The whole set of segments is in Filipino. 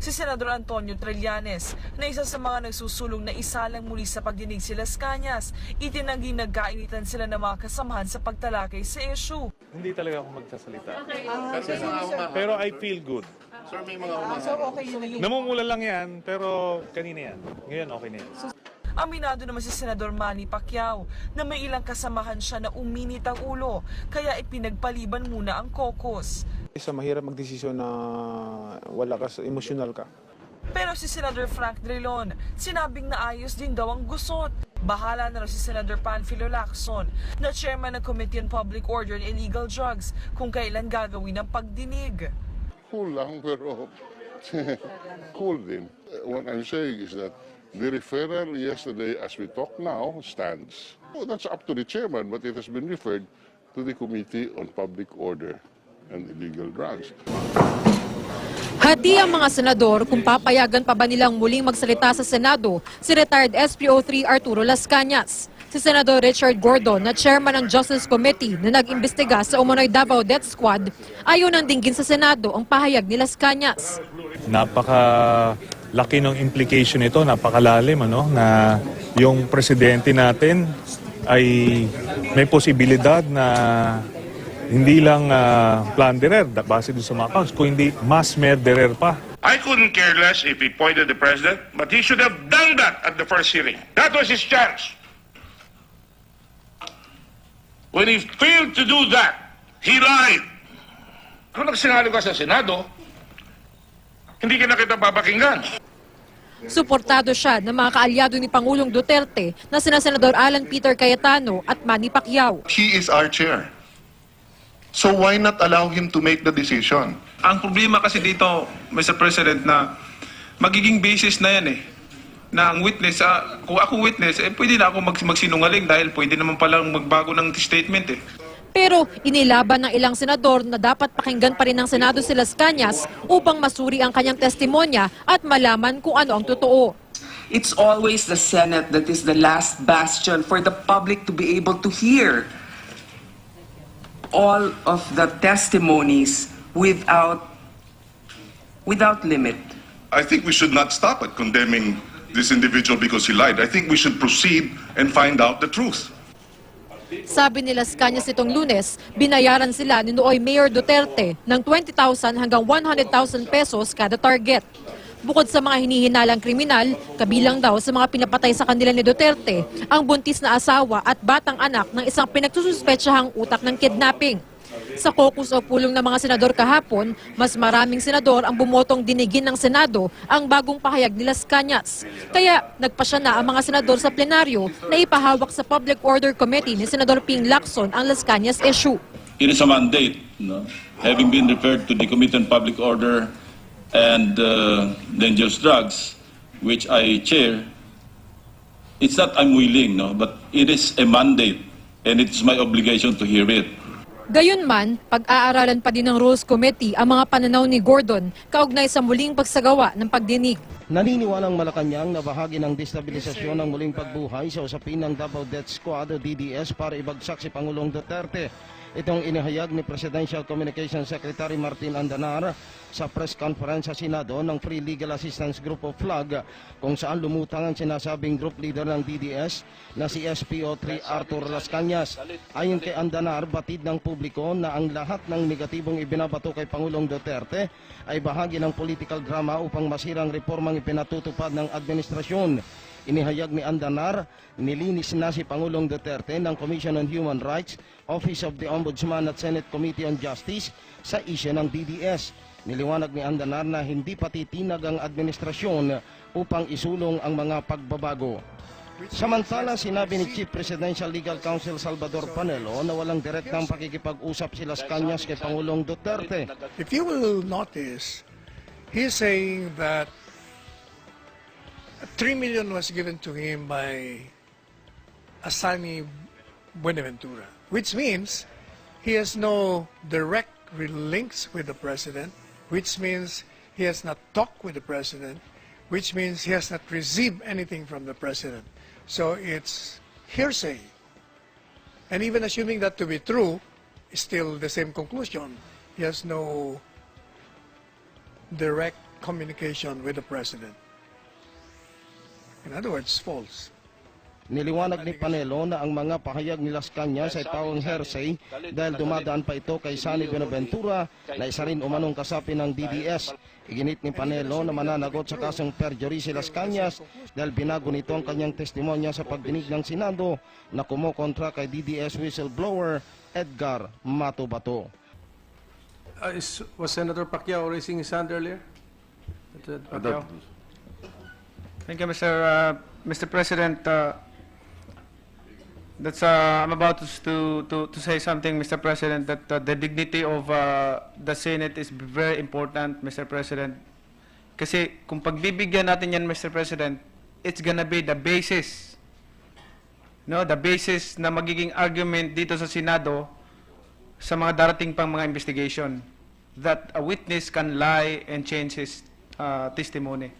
si Senador Antonio Trillanes na isa sa mga nagsusulong na isalang muli sa pagdinig si Las Cañas. Itinangging nagkainitan sila ng mga kasamahan sa pagtalakay sa issue. Hindi talaga ako magsasalita. Kasi mga uma- Pero I feel good. Sir, may mga uma- Namumula lang yan, pero kanina yan. Ngayon okay na yan. Aminado naman si Senador Manny Pacquiao na may ilang kasamahan siya na uminit ang ulo kaya ipinagpaliban muna ang caucus. Isa mahirap magdesisyon na wala ka, emosyonal ka. Pero si Senador Frank Drilon, sinabing naayos din daw ang gusot. Bahala na raw si Senador Panfilo Lacson na chairman ng Committee on Public Order and Illegal Drugs kung kailan gagawin ang pagdinig. cool lang, pero cool din. What I'm saying is that the referral yesterday, as we talk now, stands. Oh, that's up to the chairman, but it has been referred to the Committee on Public Order and Illegal Drugs. Hati ang mga senador kung papayagan pa ba nilang muling magsalita sa Senado si retired SPO3 Arturo Las Cañas. Si Senador Richard Gordon na chairman ng Justice Committee na nag-imbestiga sa Umunoy Davao Death Squad ayaw nang dinggin sa Senado ang pahayag ni Las Cañas. Napaka laki ng implication nito, napakalalim ano, na yung presidente natin ay may posibilidad na hindi lang ah, plunderer, base dun sa mga accounts, kung hindi mass murderer pa. I couldn't care less if he pointed the president, but he should have done that at the first hearing. That was his chance. When he failed to do that, he lied. Kung nagsinalo ka sa Senado, hindi ka na kita papakinggan. Suportado siya ng mga kaalyado ni Pangulong Duterte na sina Senador Alan Peter Cayetano at Manny Pacquiao. He is our chair. So why not allow him to make the decision? Ang problema kasi dito, Mr. President, na magiging basis na yan eh. Na ang witness, ah, kung ako witness, eh, pwede na ako mag- magsinungaling dahil pwede naman palang magbago ng statement eh. Pero inilaban ng ilang senador na dapat pakinggan pa rin ng Senado si Las Cañas upang masuri ang kanyang testimonya at malaman kung ano ang totoo. It's always the Senate that is the last bastion for the public to be able to hear all of the testimonies without without limit. I think we should not stop at condemning this individual because he lied. I think we should proceed and find out the truth. Sabi ni Las Cañas itong lunes, binayaran sila ni Nooy Mayor Duterte ng 20,000 hanggang 100,000 pesos kada target. Bukod sa mga hinihinalang kriminal, kabilang daw sa mga pinapatay sa kanila ni Duterte, ang buntis na asawa at batang anak ng isang pinagsususpetsahang utak ng kidnapping. Sa caucus o pulong ng mga senador kahapon, mas maraming senador ang bumotong dinigin ng Senado ang bagong pahayag ni Las Cañas. Kaya nagpasya na ang mga senador sa plenaryo na ipahawak sa Public Order Committee ni Senador Ping Lacson ang Las Cañas issue. It is a mandate, no? having been referred to the Committee on Public Order and uh, Dangerous Drugs, which I chair. It's not I'm willing, no, but it is a mandate, and it's my obligation to hear it. Gayunman, pag-aaralan pa din ng Rules Committee ang mga pananaw ni Gordon kaugnay sa muling pagsagawa ng pagdinig. Naniniwalang Malacanang na bahagi ng destabilisasyon ng muling pagbuhay sa usapin ng Davao Death Squad o DDS para ibagsak si Pangulong Duterte. Itong inihayag ni Presidential Communications Secretary Martin Andanar sa press conference sa Senado ng Free Legal Assistance Group of FLAG kung saan lumutang ang sinasabing group leader ng DDS na si SPO3 Arthur Las Cañas. Ayon kay Andanar, batid ng publiko na ang lahat ng negatibong ibinabato kay Pangulong Duterte ay bahagi ng political drama upang masirang reformang ipinatutupad ng administrasyon. Inihayag ni Andanar, nilinis na si Pangulong Duterte ng Commission on Human Rights, Office of the Ombudsman at Senate Committee on Justice sa isya ng DDS. Niliwanag ni Andanar na hindi patitinag ang administrasyon upang isulong ang mga pagbabago. Samantala, sinabi ni Chief Presidential Legal Counsel Salvador Panelo na walang direktang pakikipag-usap si Las Cañas kay Pangulong Duterte. If you will notice, he's saying that 3 million was given to him by Asani Buenaventura, which means he has no direct links with the president, which means he has not talked with the president, which means he has not received anything from the president. So it's hearsay. And even assuming that to be true, still the same conclusion. He has no direct communication with the president. In other words, false. Niliwanag ni Panelo na ang mga pahayag ni Las Cañas ay pawang hearsay dahil dumadaan pa ito kay Sunny Buenaventura na isa rin umanong kasapi ng DDS. Iginit ni Panelo na mananagot sa kasong perjury si Las Cañas dahil binago nito ang kanyang testimonya sa pagdinig ng Senado na kumokontra kay DDS whistleblower Edgar Mato Bato. Uh, is, was Senator Pacquiao raising his hand earlier? Pacquiao? Thank you, Mr. Uh, Mr. President. Uh, that's uh, I'm about to, to to say something, Mr. President. That uh, the dignity of uh, the Senate is very important, Mr. President. Kasi kung pagbibigyan natin yan, Mr. President, it's gonna be the basis, no, the basis na magiging argument dito sa Senado sa mga darating pang mga investigation that a witness can lie and change his uh, testimony.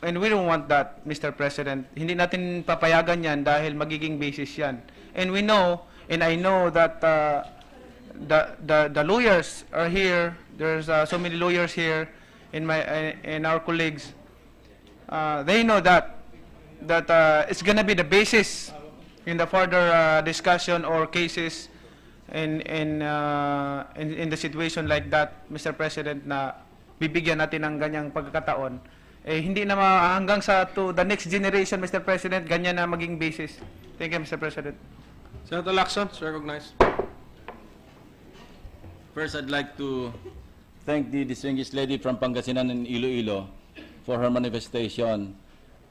And we don't want that, Mr. President. Hindi natin papayagan yan dahil magiging basis yan. And we know, and I know that uh, the, the, the lawyers are here. There's uh, so many lawyers here in, my, in our colleagues. Uh, they know that, that uh, it's gonna be the basis in the further uh, discussion or cases in, in, uh, in, in the situation like that, Mr. President, na bibigyan natin ng ganyang pagkakataon eh hindi na hanggang sa to the next generation, Mr. President, ganyan na maging basis. Thank you, Mr. President. Senator Lacson, is recognized. First, I'd like to thank the distinguished lady from Pangasinan and Iloilo for her manifestation.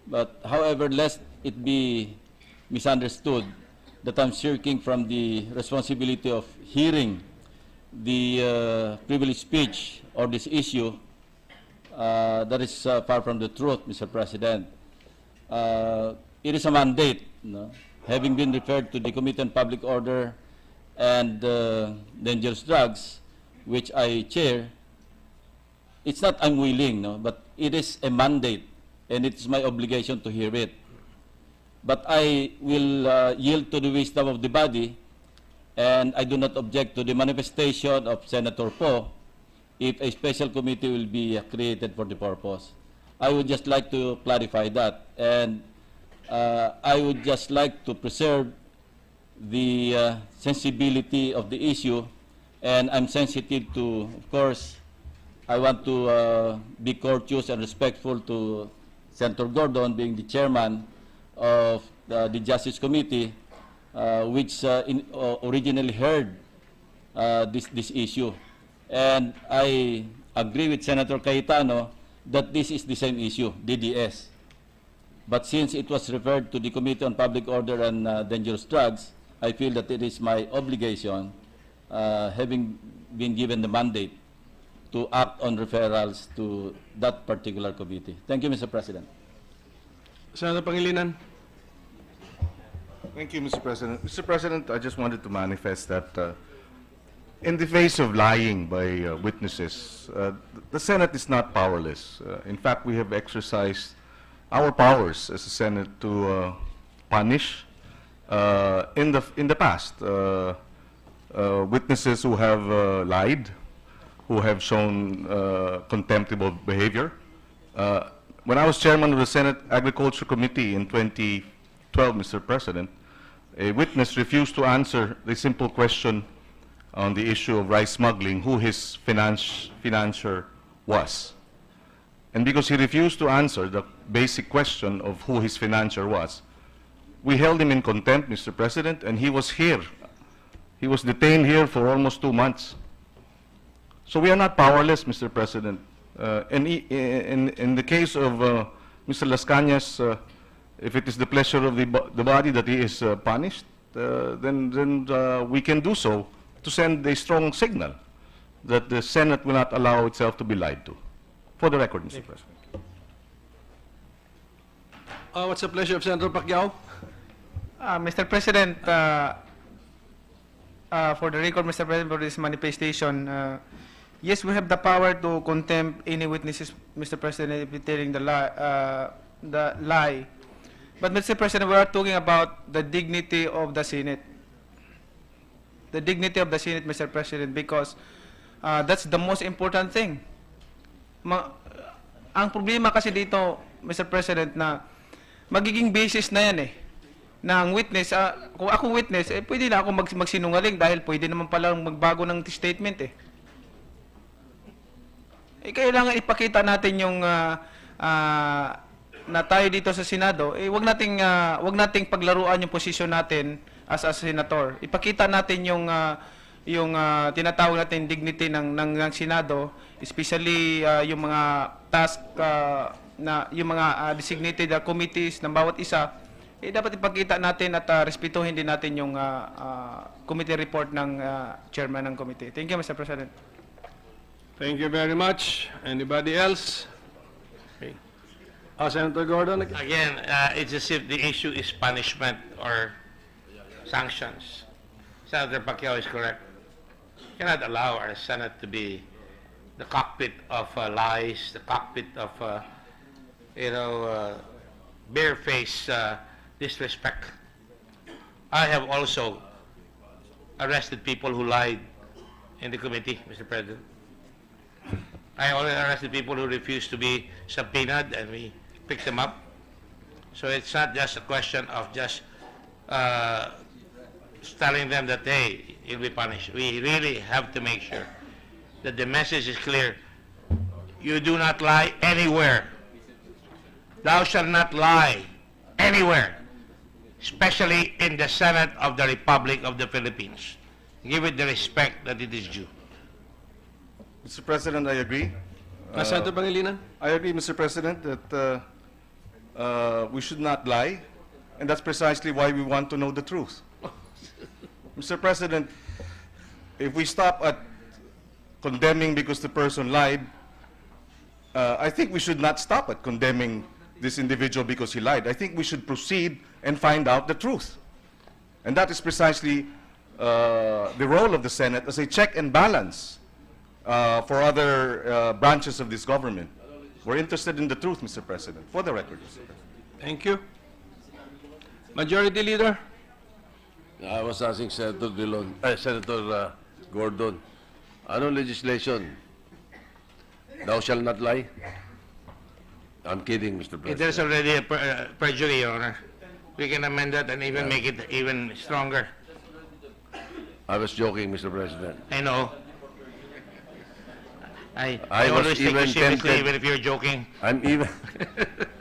But however, lest it be misunderstood that I'm shirking from the responsibility of hearing the uh, privileged speech or this issue, uh, that is uh, far from the truth, Mr. President. Uh, it is a mandate, no? having been referred to the Committee on Public Order and uh, Dangerous Drugs, which I chair, it's not I'm willing, no, but it is a mandate, and it's my obligation to hear it. But I will uh, yield to the wisdom of the body, and I do not object to the manifestation of Senator Poe if a special committee will be uh, created for the purpose. I would just like to clarify that, and uh, I would just like to preserve the uh, sensibility of the issue, and I'm sensitive to, of course, I want to uh, be courteous and respectful to Senator Gordon being the chairman of the, the Justice Committee, uh, which uh, in, uh, originally heard uh, this, this issue. And I agree with Senator Cayetano that this is the same issue, DDS. But since it was referred to the Committee on Public Order and uh, Dangerous Drugs, I feel that it is my obligation, uh, having been given the mandate, to act on referrals to that particular committee. Thank you, Mr. President. Senator Pangilinan. Thank you, Mr. President. Mr. President, I just wanted to manifest that uh, in the face of lying by uh, witnesses, uh, the Senate is not powerless. Uh, in fact, we have exercised our powers as a Senate to uh, punish uh, in the in the past uh, witnesses who have lied, who have shown contemptible behavior. When I was chairman of the Senate Agriculture Committee in 2012, Mr. President, a witness refused to answer the simple question on the issue of rice smuggling, who his finance, financier was. And because he refused to answer the basic question of who his financier was, we held him in contempt, Mr. President, and he was here. He was detained here for almost two months. So we are not powerless, Mr. President. Uh, and i- in, in the case of uh, Mr. Las Cañas, uh, if it is the pleasure of the, bo- the body that he is uh, punished, uh, then, then uh, we can do so to send a strong signal that the Senate will not allow itself to be lied to. For the record, Mr. President. Uh, what's the pleasure of Senator Pacquiao? Uh, Mr. President, uh, uh, for the record, Mr. President, for this manifestation, uh, yes, we have the power to contempt any witnesses, Mr. President, if they're telling the lie, uh, the lie. But, Mr. President, we are talking about the dignity of the Senate. The dignity of the Senate, Mr. President, because uh, that's the most important thing. Ma- ang problema kasi dito, Mr. President, na magiging basis na yan eh. Ang witness, ah, kung ako witness, eh pwede na ako mag- magsinungaling dahil pwede naman palang magbago ng statement eh. Eh kailangan ipakita natin yung ah, ah, na tayo dito sa Senado, eh wag nating ah, wag nating paglaruan yung posisyon natin as a senator. Ipakita natin yung ah, yung ah, tinatawag natin dignity ng ng, ng Senado, especially ah, yung mga task ah, na yung mga ah, designated ah, committees ng bawat isa. Eh dapat ipakita natin at ah, respetuhin din natin yung ah, ah, committee report ng ah, chairman ng committee. Thank you, Mr. President. Thank you very much. Anybody else? Okay. Uh, Senator Gordon? Again, uh, it's as if the issue is punishment or sanctions. Senator Pacquiao is correct. Cannot allow our Senate to be the cockpit of uh, lies, the cockpit of, uh, you know, uh, barefaced uh, disrespect. I have also arrested people who lied in the committee, Mr. President. I already arrested people who refused to be subpoenaed and we picked them up. So it's not just a question of just uh, telling them that, hey, you'll be punished. We really have to make sure that the message is clear. You do not lie anywhere. Thou shalt not lie anywhere, especially in the Senate of the Republic of the Philippines. Give it the respect that it is due. Mr. President, I agree. Uh, Senator Pangilinan? I agree, Mr. President, that uh, uh, we should not lie, and that's precisely why we want to know the truth. Mr. President, if we stop at condemning because the person lied, uh, I think we should not stop at condemning this individual because he lied. I think we should proceed and find out the truth. And that is precisely uh, the role of the Senate as a check and balance uh, for other uh, branches of this government. We're interested in the truth, Mr. President, for the record. Thank you. Majority Leader? I was asking Senator Dillon, eh, Senator uh, Gordon, ano legislation? Thou shall not lie? I'm kidding, Mr. President. there's already a per- uh, perjury, Your Honor, we can amend that and even make it even stronger. I was joking, Mr. President. I know. I, I I was always take you even seriously tempted- even if you're joking. I'm even,